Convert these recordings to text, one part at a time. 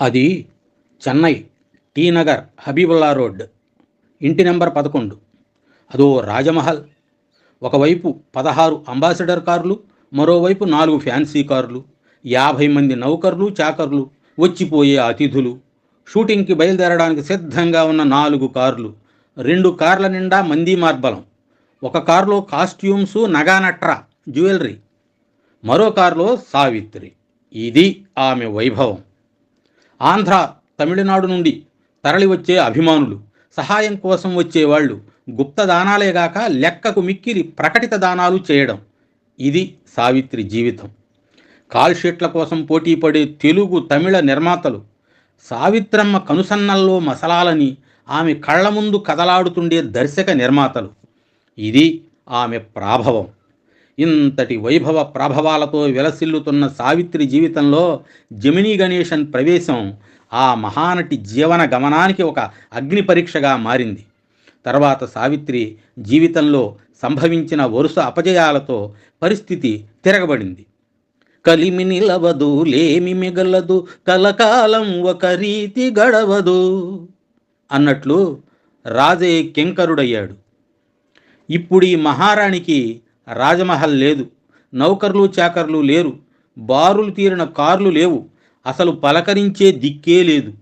అది Chennai T Nagar Habibullah road. ఇంటి number పదకొండు. అదో రాజమహల్. ఒకవైపు పదహారు అంబాసిడర్ కార్లు మరోవైపు నాలుగు ఫ్యాన్సీ కార్లు యాభై మంది నౌకర్లు చాకర్లు వచ్చిపోయే అతిథులు. షూటింగ్కి బయలుదేరడానికి సిద్ధంగా ఉన్న నాలుగు కార్లు. రెండు కార్ల నిండా మంది మార్బలం. ఒక కారులో కాస్ట్యూమ్స్ నగానట్రా జ్యువెలరీ. మరో కారులో సావిత్రి. ఇది ఆమె వైభవం. ఆంధ్ర తమిళనాడు నుండి తరలి వచ్చే అభిమానులు సహాయం కోసం వచ్చేవాళ్ళు గుప్త దానాలేగాక లెక్కకు మిక్కిలి ప్రకటిత దానాలు చేయడం. ఇది సావిత్రి జీవితం. కాల్ షీట్ల కోసం పోటీపడే తెలుగు తమిళ నిర్మాతలు సావిత్రమ్మ కనుసన్నల్లో మసలాలని ఆమె కళ్ళ ముందు కదలాడుతుండే దర్శక నిర్మాతలు. ఇది ఆమె ప్రాభవం. ఇంతటి వైభవ ప్రాభవాలతో విలసిల్లుతున్న సావిత్రి జీవితంలో జమినీ గణేశన్ ప్రవేశం ఆ మహానటి జీవన గమనానికి ఒక అగ్ని పరీక్షగా మారింది. తర్వాత సావిత్రి జీవితంలో సంభవించిన వరుస అపజయాలతో పరిస్థితి తిరగబడింది. కలిమి నిలవదు లేమి మిగలదు కలకాలం ఒక రీతి గడవదు అన్నట్లు రాజే కెంకరుడయ్యాడు. ఇప్పుడు ఈ మహారాణికి రాజమహల్ లేదు నౌకర్లు చాకర్లు లేరు బారులు తీరిన కార్లు లేవు అసలు పలకరించే దిక్కే లేదు.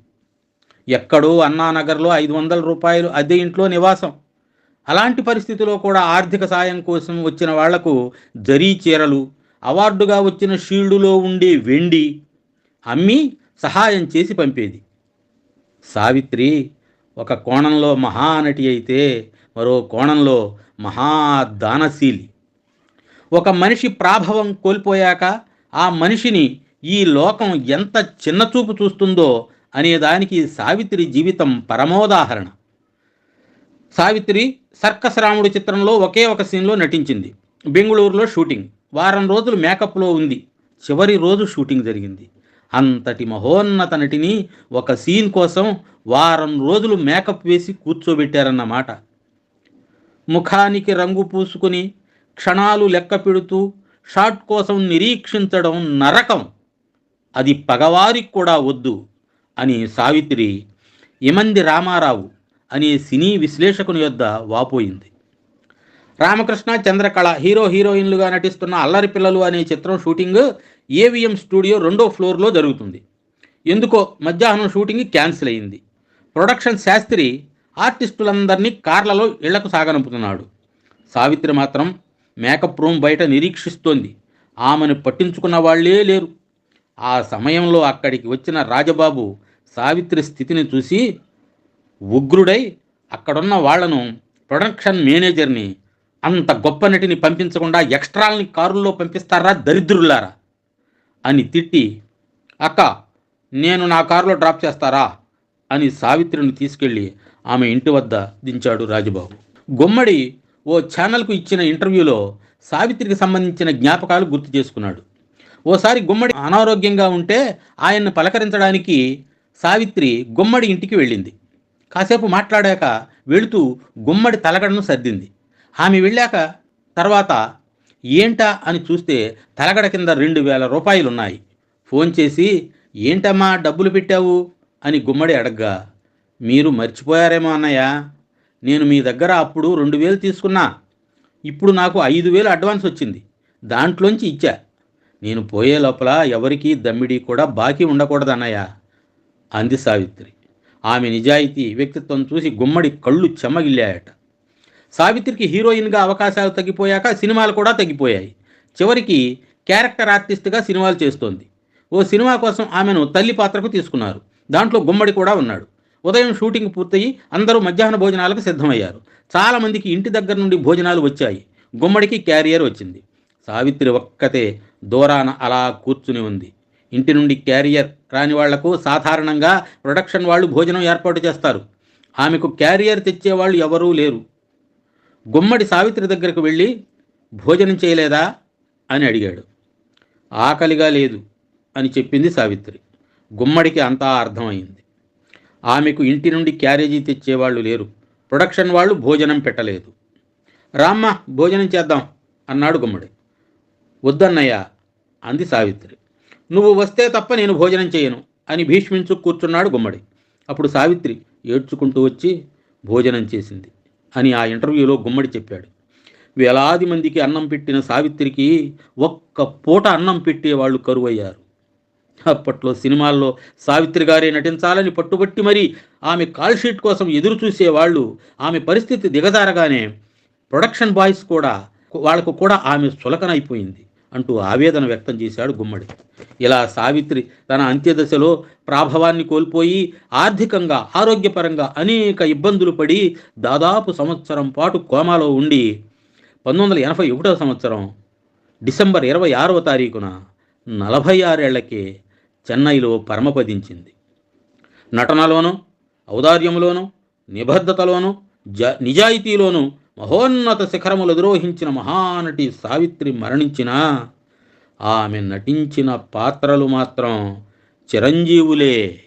ఎక్కడో అన్నానగర్లో ఐదు వందల రూపాయలు అదే ఇంట్లో నివాసం. అలాంటి పరిస్థితిలో కూడా ఆర్థిక సాయం కోసం వచ్చిన వాళ్ళకు జరీ చీరలు అవార్డుగా వచ్చిన షీల్డులో ఉండే వెండి అమ్మి సహాయం చేసి పంపేది. సావిత్రి ఒక కోణంలో మహానటి అయితే మరో కోణంలో మహాదానశీలి. ఒక మనిషి ప్రాభవం కోల్పోయాక ఆ మనిషిని ఈ లోకం ఎంత చిన్నచూపు చూస్తుందో అనేదానికి సావిత్రి జీవితం పరమోదాహరణ. సావిత్రి సర్కస్ రాముడు చిత్రంలో ఒకే ఒక సీన్లో నటించింది. బెంగళూరులో షూటింగ్. వారం రోజులు మేకప్లో ఉంది. చివరి రోజు షూటింగ్ జరిగింది. అంతటి మహోన్నత నటిని ఒక సీన్ కోసం వారం రోజులు మేకప్ వేసి కూర్చోబెట్టారన్నమాట. ముఖానికి రంగు పూసుకుని క్షణాలు లెక్క పెడుతూ షాట్ కోసం నిరీక్షించడం నరకం. అది పగవారికి కూడా వద్దు అని సావిత్రి ఇమంది రామారావు? అనే సినీ విశ్లేషకుని యొద్ద వాపోయింది. రామకృష్ణ చంద్రకళ హీరో హీరోయిన్లుగా నటిస్తున్న అల్లరి పిల్లలు అనే చిత్రం షూటింగ్ ఏవిఎం స్టూడియో రెండో ఫ్లోర్లో జరుగుతుంది. ఎందుకో మధ్యాహ్నం షూటింగ్ క్యాన్సిల్ అయింది. ప్రొడక్షన్ శాస్త్రి ఆర్టిస్టులందరినీ కార్లలో ఇళ్ళకు సాగనంపుతున్నాడు. సావిత్రి మాత్రం మేకప్ రూమ్ బయట నిరీక్షిస్తోంది. ఆమెను పట్టించుకున్న వాళ్ళే లేరు. ఆ సమయంలో అక్కడికి వచ్చిన రాజబాబు సావిత్రి స్థితిని చూసి ఉగ్రుడై అక్కడున్న వాళ్ళను ప్రొడక్షన్ మేనేజర్ని అంత గొప్ప నటిని పంపించకుండా ఎక్స్ట్రాల్ని కారుల్లో పంపిస్తారా దరిద్రులారా? అని తిట్టి అక్క నేను నా కారులో డ్రాప్ చేస్తారా? అని సావిత్రిని తీసుకెళ్ళి ఆమె ఇంటి వద్ద దించాడు రాజబాబు. గుమ్మడి ఓ ఛానల్కు ఇచ్చిన ఇంటర్వ్యూలో సావిత్రికి సంబంధించిన జ్ఞాపకాలు గుర్తు చేసుకున్నాడు. ఓసారి గుమ్మడి అనారోగ్యంగా ఉంటే ఆయన్ని పలకరించడానికి సావిత్రి గుమ్మడి ఇంటికి వెళ్ళింది. కాసేపు మాట్లాడాక వెళుతూ గుమ్మడి తలగడను సర్దింది. ఆమె వెళ్ళాక తర్వాత ఏంటా అని చూస్తే తలగడ కింద రెండు వేల రూపాయలు ఉన్నాయి ఫోన్ చేసి ఏంటమ్మా డబ్బులు పెట్టావు? అని గుమ్మడి అడగ్గా మీరు మర్చిపోయారేమో అన్నయ్య. నేను మీ దగ్గర అప్పుడు రెండు వేలు తీసుకున్నా. ఇప్పుడు నాకు ఐదు వేలు అడ్వాన్స్ వచ్చింది. దాంట్లోంచి ఇచ్చా. నేను పోయే లోపల ఎవరికీ దమ్మిడి కూడా బాకీ ఉండకూడదన్నయ్య అంది సావిత్రి. ఆమె నిజాయితీ వ్యక్తిత్వం చూసి గుమ్మడి కళ్ళు చెమ్మగిల్లాయట సావిత్రికి హీరోయిన్గా అవకాశాలు తగ్గిపోయాక సినిమాలు కూడా తగ్గిపోయాయి. చివరికి క్యారెక్టర్ ఆర్టిస్ట్గా సినిమాలు చేస్తోంది. ఓ సినిమా కోసం ఆమెను తల్లి పాత్రకు తీసుకున్నారు. దాంట్లో గుమ్మడి కూడా ఉన్నాడు. ఉదయం షూటింగ్ పూర్తయి అందరూ మధ్యాహ్న భోజనాలకు సిద్ధమయ్యారు. చాలామందికి ఇంటి దగ్గర నుండి భోజనాలు వచ్చాయి. గుమ్మడికి క్యారియర్ వచ్చింది. సావిత్రి ఒక్కతే దూరాన అలా కూర్చుని ఉంది. ఇంటి నుండి క్యారియర్ రాని వాళ్ళకు సాధారణంగా ప్రొడక్షన్ వాళ్ళు భోజనం ఏర్పాటు చేస్తారు. ఆమెకు క్యారియర్ తెచ్చేవాళ్ళు ఎవరూ లేరు. గుమ్మడి సావిత్రి దగ్గరకు వెళ్ళి భోజనం చేయలేదా? అని అడిగాడు. ఆకలిగా లేదు అని చెప్పింది సావిత్రి. గుమ్మడికి అంతా అర్థమైంది. ఆమెకు ఇంటి నుండి క్యారేజీ తెచ్చేవాళ్ళు లేరు. ప్రొడక్షన్ వాళ్ళు భోజనం పెట్టలేదు. రామ్మ భోజనం చేద్దాం అన్నాడు గుమ్మడి. వద్దన్నయ్య అంది సావిత్రి. నువ్వు వస్తే తప్ప నేను భోజనం చేయను అని భీష్మించు కూర్చున్నాడు గుమ్మడి. అప్పుడు సావిత్రి ఏడ్చుకుంటూ వచ్చి భోజనం చేసింది అని ఆ ఇంటర్వ్యూలో గుమ్మడి చెప్పాడు. వేలాది మందికి అన్నం పెట్టిన సావిత్రికి ఒక్క పూట అన్నం పెట్టేవాళ్ళు కరువయ్యారు. అప్పట్లో సినిమాల్లో సావిత్రి గారే నటించాలని పట్టుబట్టి మరి ఆమె కాల్ షీట్ కోసం ఎదురు చూసేవాళ్ళు ఆమె పరిస్థితి దిగజారగానే ప్రొడక్షన్ బాయ్స్ కూడా వాళ్ళకు కూడా ఆమె సులకనైపోయింది అంటూ ఆవేదన వ్యక్తం చేశాడు గుమ్మడి. ఇలా సావిత్రి తన అంత్యదశలో ప్రాభవాన్ని కోల్పోయి ఆర్థికంగా ఆరోగ్యపరంగా అనేక ఇబ్బందులు పడి దాదాపు సంవత్సరం పాటు కోమాలో ఉండి పంతొమ్మిది వందల ఎనభై ఒకటో సంవత్సరం డిసెంబర్ ఇరవై ఆరవ తారీఖున నలభై ఆరేళ్ళకే చెన్నైలో పరమపదించింది. నటనలోనూ ఔదార్యములోనూ నిబద్ధతలోనూ జ నిజాయితీలోనూ మహోన్నత శిఖరములు ద్రోహించిన మహానటి సావిత్రి మరణించినా ఆమె నటించిన పాత్రలు మాత్రం చిరంజీవులే.